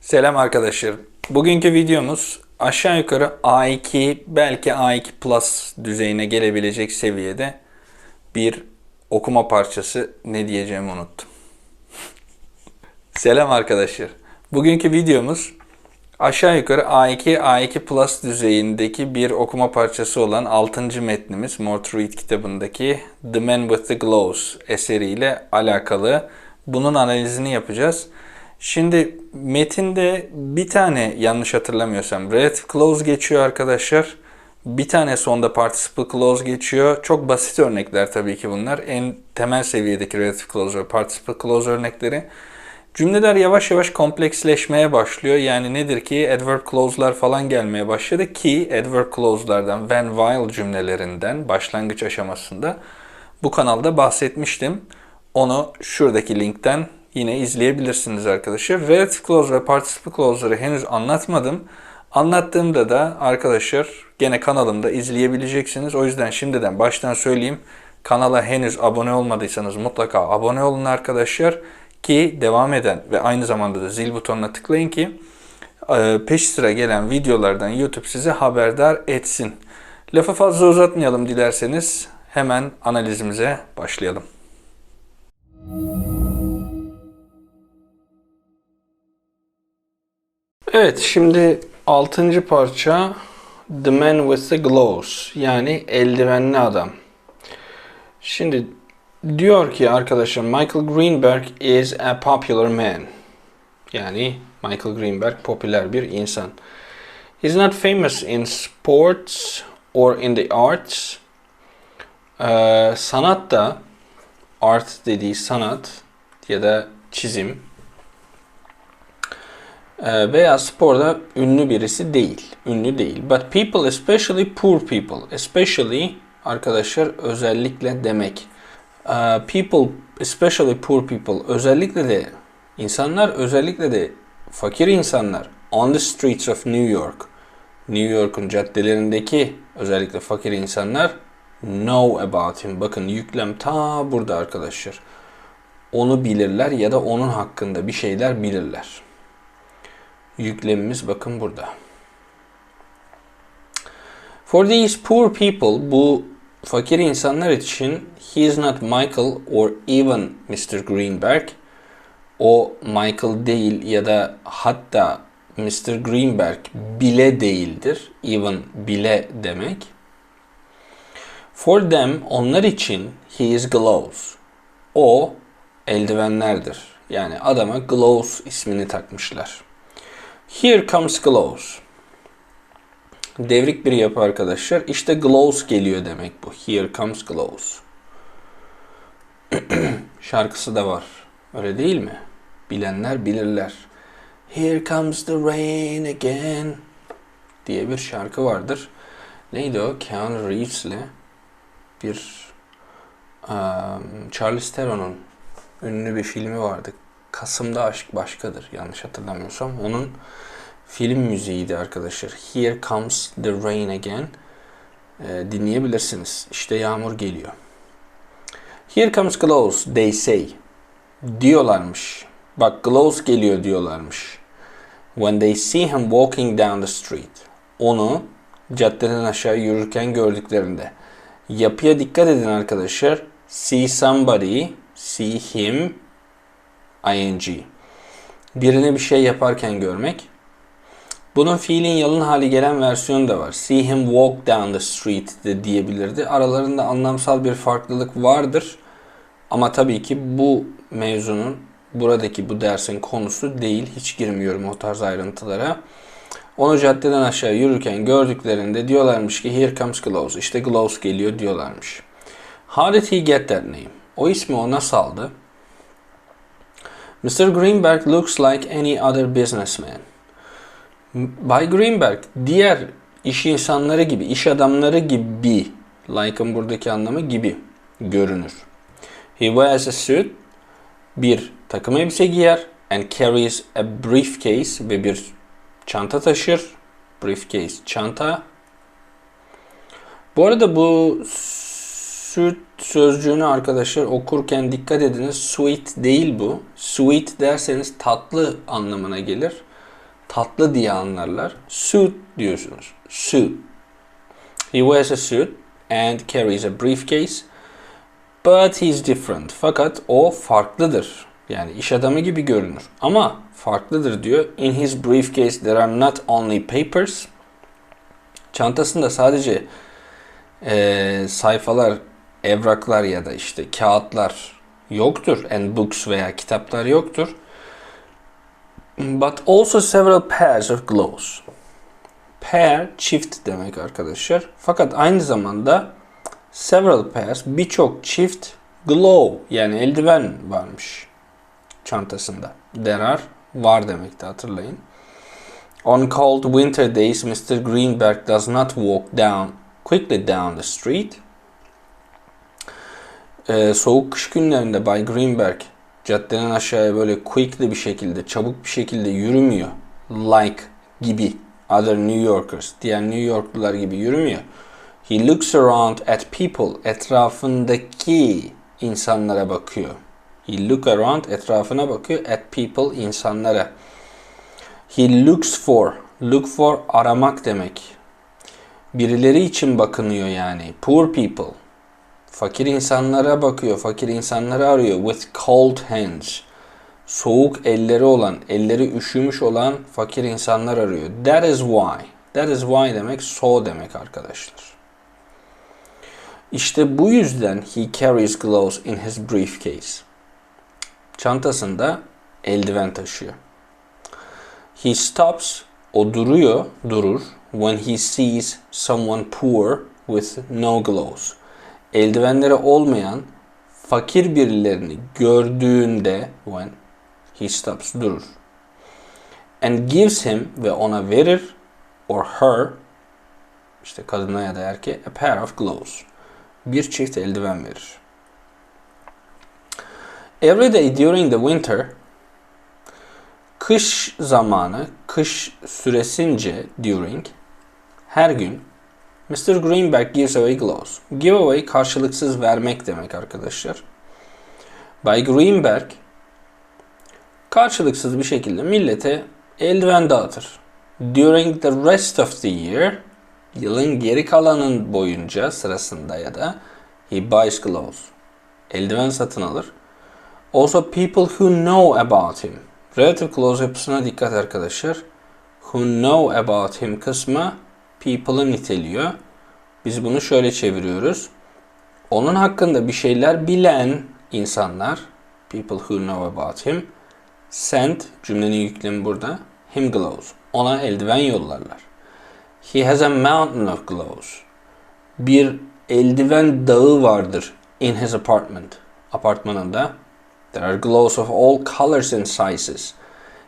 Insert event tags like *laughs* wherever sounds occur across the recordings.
Selam arkadaşlar. Bugünkü videomuz aşağı yukarı A2 belki A2 Plus düzeyine gelebilecek seviyede bir okuma parçası ne diyeceğimi unuttum. *laughs* Selam arkadaşlar. Bugünkü videomuz aşağı yukarı A2 A2 Plus düzeyindeki bir okuma parçası olan 6. metnimiz Read kitabındaki The Man with the Gloves eseriyle alakalı. Bunun analizini yapacağız. Şimdi metinde bir tane yanlış hatırlamıyorsam relative clause geçiyor arkadaşlar. Bir tane sonda participle clause geçiyor. Çok basit örnekler tabii ki bunlar. En temel seviyedeki relative clause ve participle clause örnekleri. Cümleler yavaş yavaş kompleksleşmeye başlıyor. Yani nedir ki adverb clause'lar falan gelmeye başladı ki adverb clause'lardan when while cümlelerinden başlangıç aşamasında bu kanalda bahsetmiştim. Onu şuradaki linkten yine izleyebilirsiniz arkadaşlar. Relative clause ve participle clause'ları henüz anlatmadım. Anlattığımda da arkadaşlar gene kanalımda izleyebileceksiniz. O yüzden şimdiden baştan söyleyeyim. Kanala henüz abone olmadıysanız mutlaka abone olun arkadaşlar. Ki devam eden ve aynı zamanda da zil butonuna tıklayın ki e, peş sıra gelen videolardan YouTube sizi haberdar etsin. Lafı fazla uzatmayalım dilerseniz hemen analizimize başlayalım. Evet şimdi 6. parça The Man with the Gloves yani eldivenli adam. Şimdi diyor ki arkadaşlar Michael Greenberg is a popular man. Yani Michael Greenberg popüler bir insan. He's not famous in sports or in the arts. Ee, sanatta art dediği sanat ya da çizim veya sporda ünlü birisi değil. Ünlü değil. But people especially poor people. Especially arkadaşlar özellikle demek. Ee, people especially poor people özellikle de insanlar özellikle de fakir insanlar on the streets of New York. New York'un caddelerindeki özellikle fakir insanlar know about him. Bakın yüklem ta burada arkadaşlar. Onu bilirler ya da onun hakkında bir şeyler bilirler. Yüklemimiz bakın burada. For these poor people, bu fakir insanlar için he is not Michael or even Mr. Greenberg. O Michael değil ya da hatta Mr. Greenberg bile değildir. Even bile demek. For them, onlar için he is gloves. O eldivenlerdir. Yani adama gloves ismini takmışlar. Here comes gloves. Devrik bir yapı arkadaşlar. İşte gloves geliyor demek bu. Here comes gloves. *clears throat* Şarkısı da var. Öyle değil mi? Bilenler bilirler. Here comes the rain again diye bir şarkı vardır. Neydi o? Keanu Reeves'le bir um, Charlize Theron'un ünlü bir filmi vardı. Kasım'da Aşk Başkadır yanlış hatırlamıyorsam. Onun film müziğiydi arkadaşlar. Here Comes the Rain Again e, dinleyebilirsiniz. İşte yağmur geliyor. Here comes Glows, they say. Diyorlarmış. Bak Glows geliyor diyorlarmış. When they see him walking down the street. Onu caddeden aşağı yürürken gördüklerinde. Yapıya dikkat edin arkadaşlar. See somebody, see him, ing. Birine bir şey yaparken görmek. Bunun fiilin yalın hali gelen versiyonu da var. See him walk down the street de diyebilirdi. Aralarında anlamsal bir farklılık vardır. Ama tabii ki bu mevzunun buradaki bu dersin konusu değil. Hiç girmiyorum o tarz ayrıntılara. Onu caddeden aşağı yürürken gördüklerinde diyorlarmış ki here comes Gloves. İşte Gloves geliyor diyorlarmış. How did he get that name? O ismi o nasıl aldı? Mr. Greenberg looks like any other businessman. Bay Greenberg diğer iş insanları gibi, iş adamları gibi, like'ın buradaki anlamı gibi görünür. He wears a suit, bir takım elbise giyer and carries a briefcase ve bir çanta taşır. Briefcase, çanta. Bu arada bu suit sözcüğünü arkadaşlar okurken dikkat ediniz. Sweet değil bu. Sweet derseniz tatlı anlamına gelir. tatlı diye anlarlar. Suit diyorsunuz. Suit. He wears a suit and carries a briefcase. But he's different. Fakat o farklıdır. Yani iş adamı gibi görünür. Ama farklıdır diyor. In his briefcase there are not only papers. Çantasında sadece e, sayfalar, evraklar ya da işte kağıtlar yoktur. And books veya kitaplar yoktur. But also several pairs of gloves. Pair çift demek arkadaşlar. Fakat aynı zamanda several pairs birçok çift glove yani eldiven varmış çantasında. There are var demekti hatırlayın. On cold winter days Mr. Greenberg does not walk down quickly down the street. Ee, soğuk kış günlerinde Bay Greenberg caddenin aşağıya böyle quickly bir şekilde, çabuk bir şekilde yürümüyor. Like gibi other New Yorkers, diğer New Yorklular gibi yürümüyor. He looks around at people, etrafındaki insanlara bakıyor. He look around, etrafına bakıyor, at people, insanlara. He looks for, look for aramak demek. Birileri için bakınıyor yani. Poor people. Fakir insanlara bakıyor, fakir insanları arıyor. With cold hands. Soğuk elleri olan, elleri üşümüş olan fakir insanlar arıyor. That is why. That is why demek so demek arkadaşlar. İşte bu yüzden he carries gloves in his briefcase. Çantasında eldiven taşıyor. He stops, o duruyor, durur. When he sees someone poor with no gloves. Eldivenleri olmayan fakir birilerini gördüğünde when he stops durur. And gives him ve ona verir or her işte kadına ya da erkeğe a pair of gloves. Bir çift eldiven verir. Every day during the winter kış zamanı, kış süresince during her gün Mr. Greenberg gives away gloves. Give away karşılıksız vermek demek arkadaşlar. Bay Greenberg karşılıksız bir şekilde millete eldiven dağıtır. During the rest of the year yılın geri kalanın boyunca sırasında ya da he buys gloves. Eldiven satın alır. Also people who know about him. Relative clause yapısına dikkat arkadaşlar. Who know about him kısmı people'ı niteliyor. Biz bunu şöyle çeviriyoruz. Onun hakkında bir şeyler bilen insanlar, people who know about him, send cümlenin yüklemi burada, him gloves. Ona eldiven yollarlar. He has a mountain of gloves. Bir eldiven dağı vardır in his apartment. Apartmanında. There are gloves of all colors and sizes.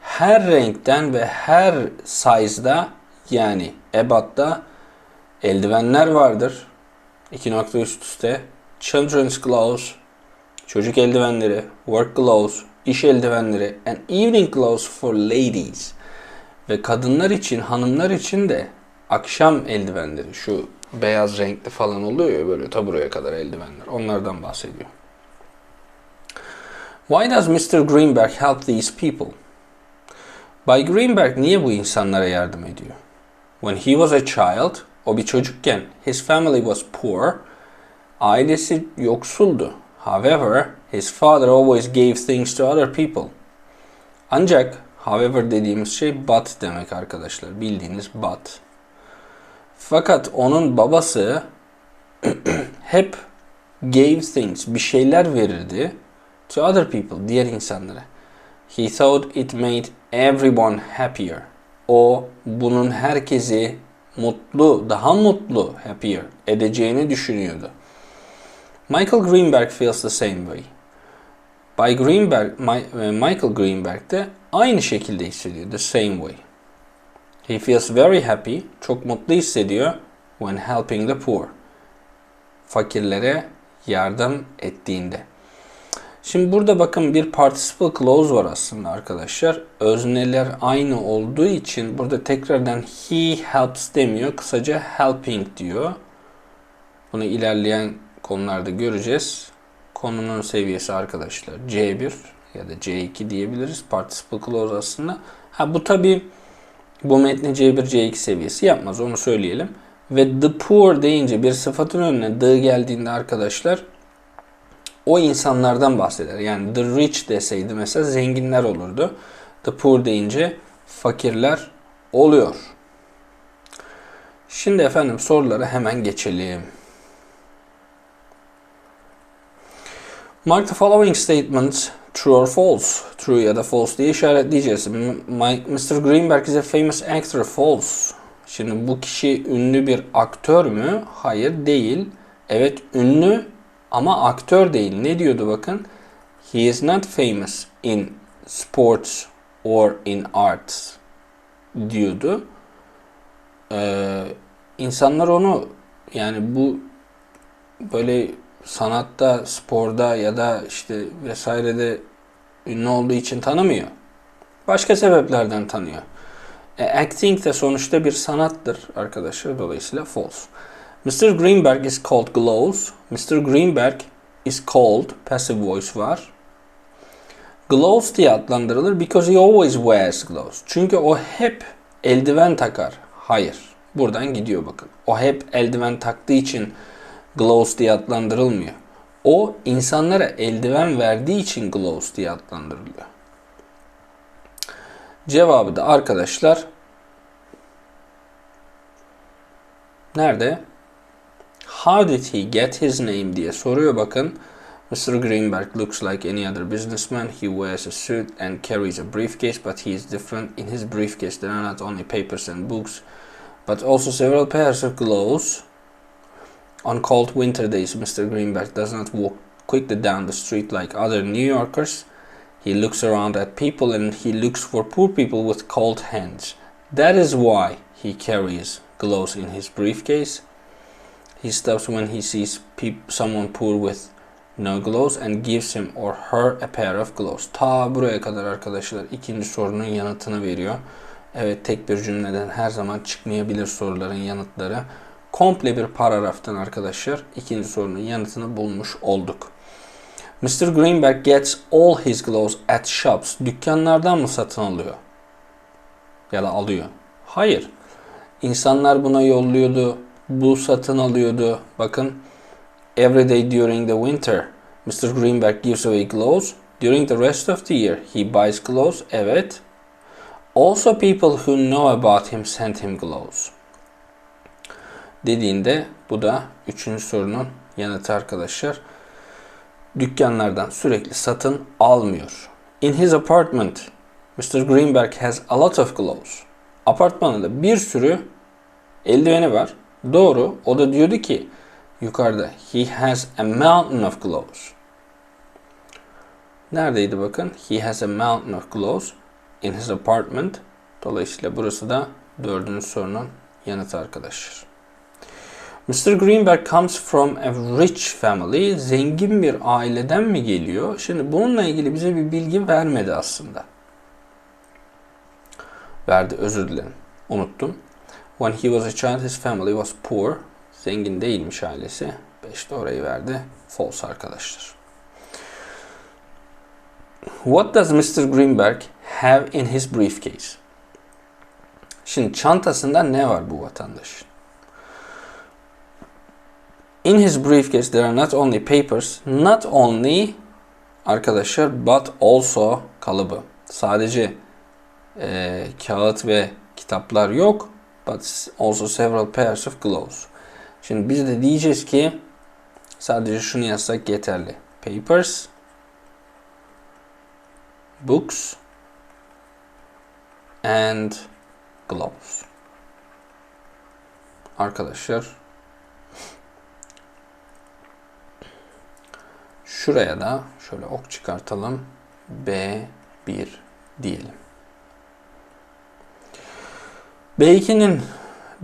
Her renkten ve her size'da yani ebatta eldivenler vardır. İki nokta üst üste. Children's gloves, çocuk eldivenleri, work gloves, iş eldivenleri and evening gloves for ladies. Ve kadınlar için, hanımlar için de akşam eldivenleri. Şu beyaz renkli falan oluyor ya böyle ta buraya kadar eldivenler. Onlardan bahsediyor. Why does Mr. Greenberg help these people? Bay Greenberg niye bu insanlara yardım ediyor? When he was a child, o bir çocukken, his family was poor. Ailesi yoksuldu. However, his father always gave things to other people. Ancak however dediğimiz şey but demek arkadaşlar. Bildiğiniz but. Fakat onun babası *clears throat* hep gave things, bir şeyler verirdi to other people, diğer insanlara. He thought it made everyone happier. O bunun herkesi mutlu, daha mutlu, happier edeceğini düşünüyordu. Michael Greenberg feels the same way. Bay Greenberg, Michael Greenberg de aynı şekilde hissediyor, the same way. He feels very happy, çok mutlu hissediyor when helping the poor. Fakirlere yardım ettiğinde. Şimdi burada bakın bir participle clause var aslında arkadaşlar. Özneler aynı olduğu için burada tekrardan he helps demiyor. Kısaca helping diyor. Bunu ilerleyen konularda göreceğiz. Konunun seviyesi arkadaşlar C1 ya da C2 diyebiliriz. Participle clause aslında. Ha bu tabi Bu metni C1, C2 seviyesi yapmaz onu söyleyelim. Ve the poor deyince bir sıfatın önüne the geldiğinde arkadaşlar o insanlardan bahseder. Yani the rich deseydi mesela zenginler olurdu. The poor deyince fakirler oluyor. Şimdi efendim sorulara hemen geçelim. Mark the following statements true or false. True ya da false diye işaretleyeceğiz. Mr. Greenberg is a famous actor. False. Şimdi bu kişi ünlü bir aktör mü? Hayır değil. Evet ünlü ama aktör değil. Ne diyordu bakın? He is not famous in sports or in arts diyordu. Ee, insanlar onu yani bu böyle sanatta, sporda ya da işte vesairede ünlü olduğu için tanımıyor. Başka sebeplerden tanıyor. E, acting de sonuçta bir sanattır arkadaşlar. Dolayısıyla false. Mr. Greenberg is called Glows. Mr. Greenberg is called passive voice var. Gloves diye adlandırılır because he always wears gloves. Çünkü o hep eldiven takar. Hayır. Buradan gidiyor bakın. O hep eldiven taktığı için gloves diye adlandırılmıyor. O insanlara eldiven verdiği için gloves diye adlandırılıyor. Cevabı da arkadaşlar nerede? How did he get his name diye soruyor bakın. Mr. Greenberg looks like any other businessman. He wears a suit and carries a briefcase, but he is different. In his briefcase there are not only papers and books, but also several pairs of gloves. On cold winter days, Mr. Greenberg does not walk quickly down the street like other New Yorkers. He looks around at people and he looks for poor people with cold hands. That is why he carries gloves in his briefcase. He stops when he sees someone poor with no gloves and gives him or her a pair of gloves. Ta buraya kadar arkadaşlar ikinci sorunun yanıtını veriyor. Evet tek bir cümleden her zaman çıkmayabilir soruların yanıtları. Komple bir paragraftan arkadaşlar ikinci sorunun yanıtını bulmuş olduk. Mr. Greenberg gets all his gloves at shops. Dükkanlardan mı satın alıyor? Ya da alıyor. Hayır. İnsanlar buna yolluyordu. Bu satın alıyordu. Bakın. Every day during the winter, Mr. Greenberg gives away gloves. During the rest of the year, he buys gloves. Evet. Also people who know about him send him gloves. Dediğinde bu da üçüncü sorunun yanıtı arkadaşlar dükkanlardan sürekli satın almıyor. In his apartment, Mr. Greenberg has a lot of gloves. Apartmanında bir sürü eldiveni var. Doğru. O da diyordu ki yukarıda he has a mountain of gloves. Neredeydi bakın? He has a mountain of gloves in his apartment. Dolayısıyla burası da dördüncü sorunun yanıtı arkadaşlar. Mr. Greenberg comes from a rich family. Zengin bir aileden mi geliyor? Şimdi bununla ilgili bize bir bilgi vermedi aslında. Verdi, özür dilerim. Unuttum. When he was a child, his family was poor. Zengin değilmiş ailesi. 5 de orayı verdi. False arkadaşlar. What does Mr. Greenberg have in his briefcase? Şimdi çantasında ne var bu vatandaşın? In his briefcase there are not only papers, not only arkadaşlar but also kalıbı. Sadece e, kağıt ve kitaplar yok. But also several pairs of gloves. Şimdi biz de diyeceğiz ki sadece şunu yazsak yeterli. Papers, books and gloves. Arkadaşlar Şuraya da şöyle ok çıkartalım. B1 diyelim. B2'nin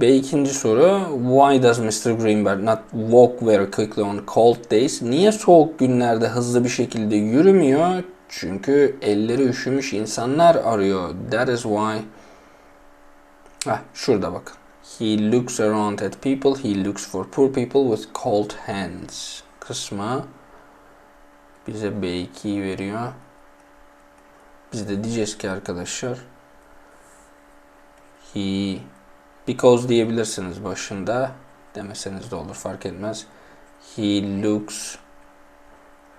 B2. soru Why does Mr. Greenberg not walk very quickly on cold days? Niye soğuk günlerde hızlı bir şekilde yürümüyor? Çünkü elleri üşümüş insanlar arıyor. That is why Heh, şurada bakın. He looks around at people. He looks for poor people with cold hands. Kısmı bize B2'yi veriyor. Biz de diyeceğiz ki arkadaşlar He because diyebilirsiniz başında. Demeseniz de olur fark etmez. He looks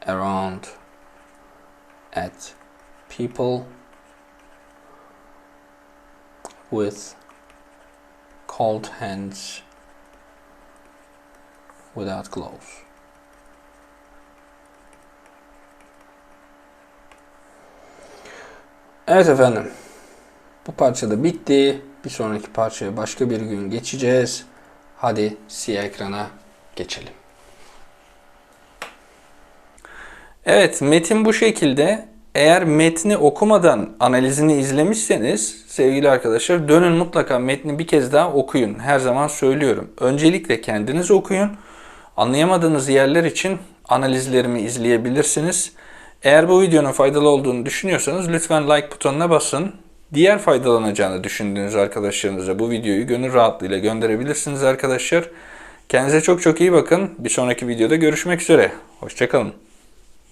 around at people with cold hands without gloves. Evet efendim. Bu parça da bitti. Bir sonraki parçaya başka bir gün geçeceğiz. Hadi siyah ekrana geçelim. Evet, metin bu şekilde. Eğer metni okumadan analizini izlemişseniz sevgili arkadaşlar dönün mutlaka metni bir kez daha okuyun. Her zaman söylüyorum. Öncelikle kendiniz okuyun. Anlayamadığınız yerler için analizlerimi izleyebilirsiniz. Eğer bu videonun faydalı olduğunu düşünüyorsanız lütfen like butonuna basın. Diğer faydalanacağını düşündüğünüz arkadaşlarınıza bu videoyu gönül rahatlığıyla gönderebilirsiniz arkadaşlar. Kendinize çok çok iyi bakın. Bir sonraki videoda görüşmek üzere. Hoşçakalın.